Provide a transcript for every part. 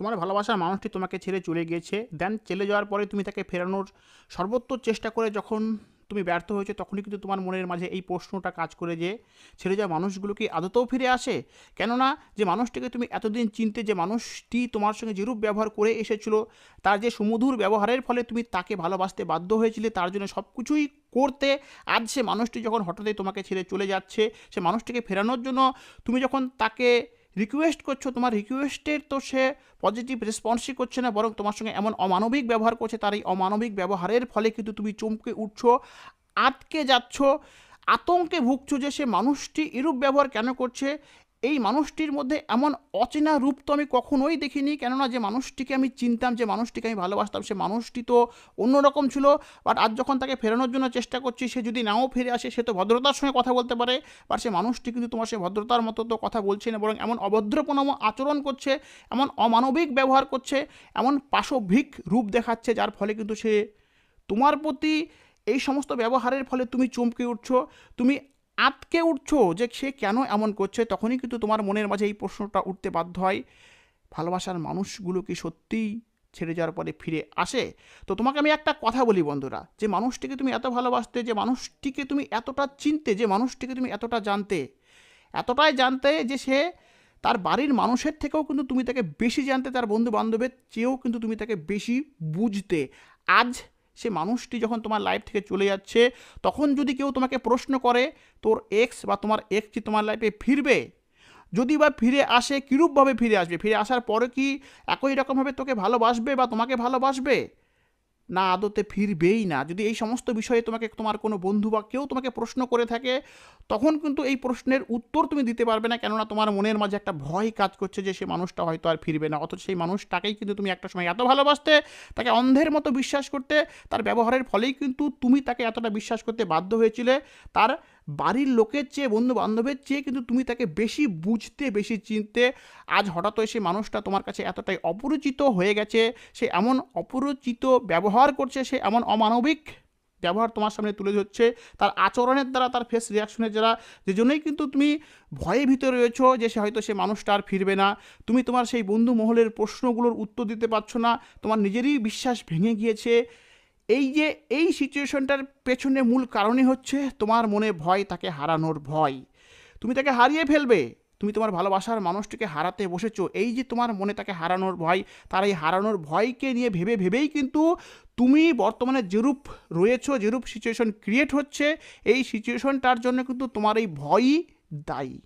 তোমার ভালোবাসার মানুষটি তোমাকে ছেড়ে চলে গিয়েছে দেন চলে যাওয়ার পরে তুমি তাকে ফেরানোর সর্বোচ্চ চেষ্টা করে যখন তুমি ব্যর্থ হয়েছে, তখনই কিন্তু তোমার মনের মাঝে এই প্রশ্নটা কাজ করে যে, ছেড়ে যাওয়া মানুষগুলো কি আদতেও ফিরে আসে? কেননা, যে মানুষটিকে তুমি এতদিন চিনতে, যে মানুষটি তোমার সঙ্গে যেরূপ ব্যবহার করে এসেছিল, তার যে সুমধুর ব্যবহারের ফলে তুমি তাকে ভালোবাসতে বাধ্য হয়েছিলে, তার জন্য সব কিছুই করতে আজ সে মানুষটি যখন হঠাৎই তোমাকে ছেড়ে চলে যাচ্ছে, সে মানুষটিকে ফেরানোর জন্য তুমি যখন তাকে রিকোয়েস্ট করছ, তোমার রিকোয়েস্টের তো সে পজিটিভ রেসপন্সই করছে না, বরং তোমার সঙ্গে এমন অমানবিক ব্যবহার করছে, তার এই অমানবিক ব্যবহারের ফলে কিন্তু তুমি চমকে উঠছো, আটকে যাচ্ছ, আতঙ্কে ভুগছো যে সে মানুষটি এরূপ ব্যবহার কেন করছে এই মানুষটির মধ্যে এমন অচেনা রূপ তো আমি কখনোই দেখিনি। কেননা যে মানুষটিকে আমি চিনতাম, যে মানুষটিকে আমি ভালোবাসতাম, সে মানুষটি তো অন্যরকম ছিল। বাট আজ যখন তাকে ফেরানোর জন্য চেষ্টা করছি, সে যদি নাও ফিরে আসে, সে তো ভদ্রতার সঙ্গে কথা বলতে পারে। বাট সে মানুষটি কিন্তু তোমার সে ভদ্রতার মতো তো কথা বলছে না, বরং এমন অভদ্রপনম আচরণ করছে, এমন অমানবিক ব্যবহার করছে, এমন পাশবিক রূপ দেখাচ্ছে, যার ফলে কিন্তু সে তোমার প্রতি এই সমস্ত ব্যবহারের ফলে তুমি চমকে উঠছো। তুমি আটকে উঠছো যে সে কেন এমন করছে? তখনই কিন্তু তোমার মনের মাঝে এই প্রশ্নটা উঠতে বাধ্য হয়। ভালোবাসার মানুষগুলো কি সত্যিই ছেড়ে যাওয়ার পরে ফিরে আসে? তো তোমাকে আমি একটা কথা বলি বন্ধুরা, যে মানুষটিকে তুমি এত ভালোবাসতে, যে মানুষটিকে তুমি এতটা চিনতে, যে মানুষটিকে তুমি এতটা জানতে, এতটাই জানতে যে সে তার বাড়ির মানুষের থেকেও কিন্তু তুমি তাকে বেশি জানতে, তার বন্ধু বান্ধবের চেয়েও কিন্তু তুমি তাকে বেশি বুঝতে। আজ সে মানুষটি যখন তোমার লাইফ থেকে চলে যাচ্ছে, তখন যদি কেউ তোমাকে প্রশ্ন করে, তোর এক্স বা তোমার এক্স কি তোমার লাইফে ফিরবে? যদি বা ফিরে আসে, কীরূপভাবে ফিরে আসবে? ফিরে আসার পরে কি একই রকমভাবে তোকে ভালোবাসবে বা তোমাকে ভালোবাসবে? না আদতে ফিরবেই না। যদি এই সমস্ত বিষয়ে তোমাকে, তোমার কোনো বন্ধু বা কেউ তোমাকে প্রশ্ন করে থাকে, তখন কিন্তু এই প্রশ্নের উত্তর তুমি দিতে পারবে না। কেননা তোমার মনের মাঝে একটা ভয় কাজ করছে যে সে মানুষটা হয়তো আর ফিরবে না। অথচ সেই মানুষটাকেই কিন্তু তুমি একটা সময় এত ভালোবাসতে, তাকে অন্ধের মতো বিশ্বাস করতে, তার ব্যবহারের ফলেই কিন্তু তুমি তাকে এতটা বিশ্বাস করতে বাধ্য হয়েছিলে। তার বাড়ির লোকের চেয়ে বন্ধু বান্ধবের চেয়ে কিন্তু তুমি তাকে বেশি বুঝতে, বেশি চিনতে। আজ হঠাৎ সে মানুষটা তোমার কাছে এতটাই অপরিচিত হয়ে গেছে, সে এমন অপরিচিত ব্যবহার করছে, সে এমন অমানবিক ব্যবহার তোমার সামনে তুলে ধরছে। তার আচরণের দ্বারা, তার ফেস রিয়াকশনের দ্বারা, যে জন্যই কিন্তু তুমি ভয়ে ভিতরে রয়েছো যে সে হয়তো সে মানুষটা আর ফিরবে না। তুমি তোমার সেই বন্ধু মহলের প্রশ্নগুলোর উত্তর দিতে পারছ না। তোমার নিজেরই বিশ্বাস ভেঙে গিয়েছে। এই যে, এই সিচুয়েশনটার পেছনে মূল কারণই হচ্ছে তোমার মনে ভয়, তাকে হারানোর ভয়। তুমি তাকে হারিয়ে ফেলবে। তুমি তোমার ভালোবাসার মানুষটিকে হারাতে বসেছো। এই যে তোমার মনে তাকে হারানোর ভয়, তার এই হারানোর ভয়কে নিয়ে ভেবে ভেবেই কিন্তু তুমি বর্তমানে যেরূপ রয়েছো, যেরূপ সিচুয়েশন ক্রিয়েট হচ্ছে, এই সিচুয়েশনটার জন্য কিন্তু তোমার এই ভয়ই দায়ী।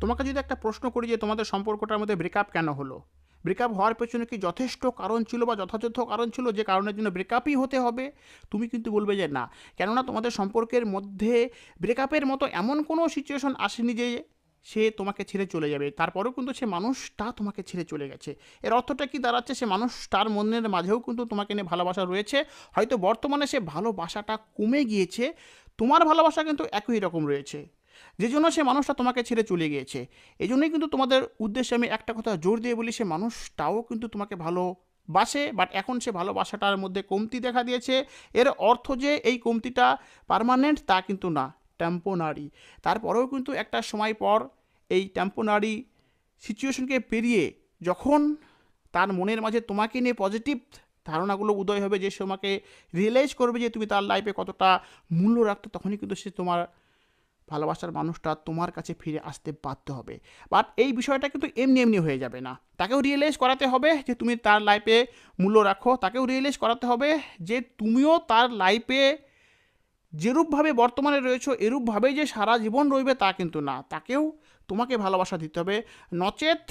তোমাকে যদি একটা প্রশ্ন করি যে তোমাদের সম্পর্কটার মধ্যে ব্রেকআপ কেন হলো? ব্রেকআপ হওয়ার পেছনে কি যথেষ্ট কারণ ছিল বা যথাযথ কারণ ছিল যে কারণের জন্য ব্রেকআপই হতে হবে? তুমি কিন্তু বলবে যে না। কেননা তোমাদের সম্পর্কের মধ্যে ব্রেকআপের মতো এমন কোনো সিচুয়েশন আসেনি যে সে তোমাকে ছেড়ে চলে যাবে। তারপরেও কিন্তু সে মানুষটা তোমাকে ছেড়ে চলে গেছে। এর অর্থটা কি দাঁড়াচ্ছে? সে মানুষটার মনের মাঝেও কিন্তু তোমাকে নিয়ে ভালোবাসা রয়েছে। হয়তো বর্তমানে সে ভালোবাসাটা কমে গিয়েছে। তোমার ভালোবাসা কিন্তু একই রকম রয়েছে। যে জন্য সে মানুষটা তোমাকে ছেড়ে চলে গিয়েছে। এই জন্যই কিন্তু তোমাদের উদ্দেশ্যে আমি একটা কথা জোর দিয়ে বলি, সে মানুষটাও কিন্তু তোমাকে ভালো বাসে বাট এখন সে ভালোবাসাটার মধ্যে কমতি দেখা দিয়েছে। এর অর্থ যে এই কমতিটা পারমানেন্ট তা কিন্তু না টেম্পোনারি তারপরেও কিন্তু একটা সময় পর এই টেম্পোনারি সিচুয়েশনকে পেরিয়ে যখন তার মনের মাঝে তোমাকে নিয়ে পজিটিভ ধারণাগুলো উদয় হবে, যে সে তোমাকে রিয়েলাইজ করবে যে তুমি তার লাইফে কতটা মূল্য রাখতো, তখনই কিন্তু সে তোমার ভালোবাসার মানুষটা তোমার কাছে ফিরে আসতে বাধ্য হবে। বাট এই বিষয়টা কিন্তু এমনি এমনি হয়ে যাবে না। তাকেও রিয়েলাইজ করাতে হবে যে তুমি তার লাইফে মূল্য রাখো। তাকেও রিয়েলাইজ করাতে হবে যে তুমিও তার লাইফে যেরূপভাবে বর্তমানে রয়েছো, এরূপভাবেই যে সারা জীবন রইবে তা কিন্তু না। তাকেও তোমাকে ভালোবাসা দিতে হবে। নচেত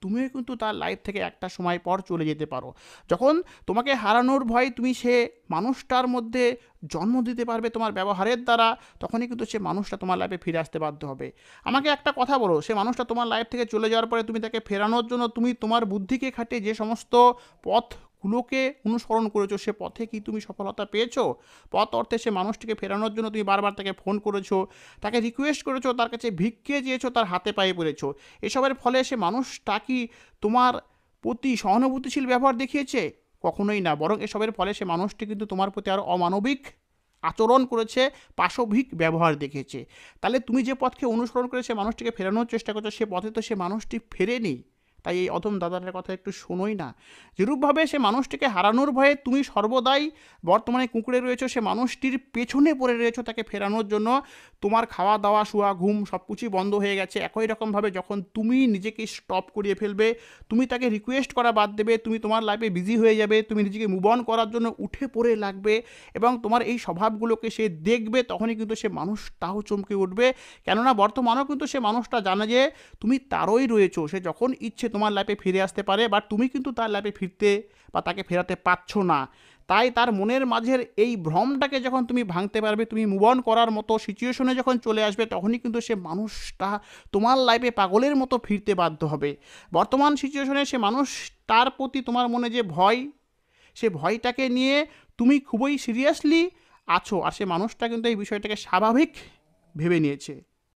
তুমিও কিন্তু তার লাইফ থেকে একটা সময় পর চলে যেতে পারো। যখন তোমাকে হারানোর ভয় তুমি সে মানুষটার মধ্যে জন্ম দিতে পারবে তোমার ব্যবহারের দ্বারা, তখনই কিন্তু সে মানুষটা তোমার লাইফে ফিরে আসতে বাধ্য হবে। আমাকে একটা কথা বলো, সে মানুষটা তোমার লাইফ থেকে চলে যাওয়ার পরে তুমি তাকে ফেরানোর জন্য তুমি তোমার বুদ্ধিকে খাটে যে সমস্ত পথ গুলোকে অনুসরণ করেছ, সে পথে কি তুমি সফলতা পেয়েছ? পথ অর্থে সে মানুষটিকে ফেরানোর জন্য তুমি বারবার তাকে ফোন করেছ, তাকে রিকোয়েস্ট করেছ, তার কাছে ভিক্ষে চেয়েছো, তার হাতে পায়ে পড়েছো। এসবের ফলে সে মানুষটা কি তোমার প্রতি সহানুভূতিশীল ব্যবহার দেখিয়েছে? কখনোই না, বরং এসবের ফলে সে মানুষটি কিন্তু তোমার প্রতি আরও অমানবিক আচরণ করেছে, পাশবিক ব্যবহার দেখেছে তাহলে তুমি যে পথকে অনুসরণ করে সে মানুষটিকে ফেরানোর চেষ্টা করছ, সে পথে তো সে মানুষটি ফেরেনি। তাই এই অধম দাদাটার কথা একটু শোনোই না। যেরূপভাবে সে মানুষটিকে হারানোর ভয়ে তুমি সর্বদাই বর্তমানে কুঁকড়ে রয়েছো, সে মানুষটির পেছনে পড়ে রয়েছো তাকে ফেরানোর জন্য। তোমার খাওয়া দাওয়া, শোয়া, ঘুম সব কিছুই বন্ধ হয়ে গেছে। একই রকমভাবে যখন তুমি নিজেকে স্টপ করিয়ে ফেলবে, তুমি তাকে রিকোয়েস্ট করা বাদ দেবে, তুমি তোমার লাইফে বিজি হয়ে যাবে, তুমি নিজেকে মুভ অন করার জন্য উঠে পড়ে লাগবে এবং তোমার এই স্বভাবগুলোকে সে দেখবে, তখনই কিন্তু সে মানুষটাও চমকে উঠবে। কেননা বর্তমানেও কিন্তু সে মানুষটা জানে যে তুমি তারই রয়েছো। সে যখন ইচ্ছে তোমার লাইফে ফিরে আসতে পারে বাট তুমি কিন্তু তার লাইফে ফিরতে বা তাকে ফেরাতে পারছ না। তাই তার মনের মাঝের এই ভ্রমটাকে যখন তুমি ভাঙতে পারবে, তুমি মুভ অন করার মতো সিচুয়েশনে যখন চলে আসবে, তখনই কিন্তু সে মানুষটা তোমার লাইফে পাগলের মতো ফিরতে বাধ্য হবে। বর্তমান সিচুয়েশনে সে মানুষ তার প্রতি তোমার মনে যে ভয়, সে ভয়টাকে নিয়ে তুমি খুবই সিরিয়াসলি আছো, আর সে মানুষটা কিন্তু এই বিষয়টাকে স্বাভাবিক ভেবে নিয়েছে।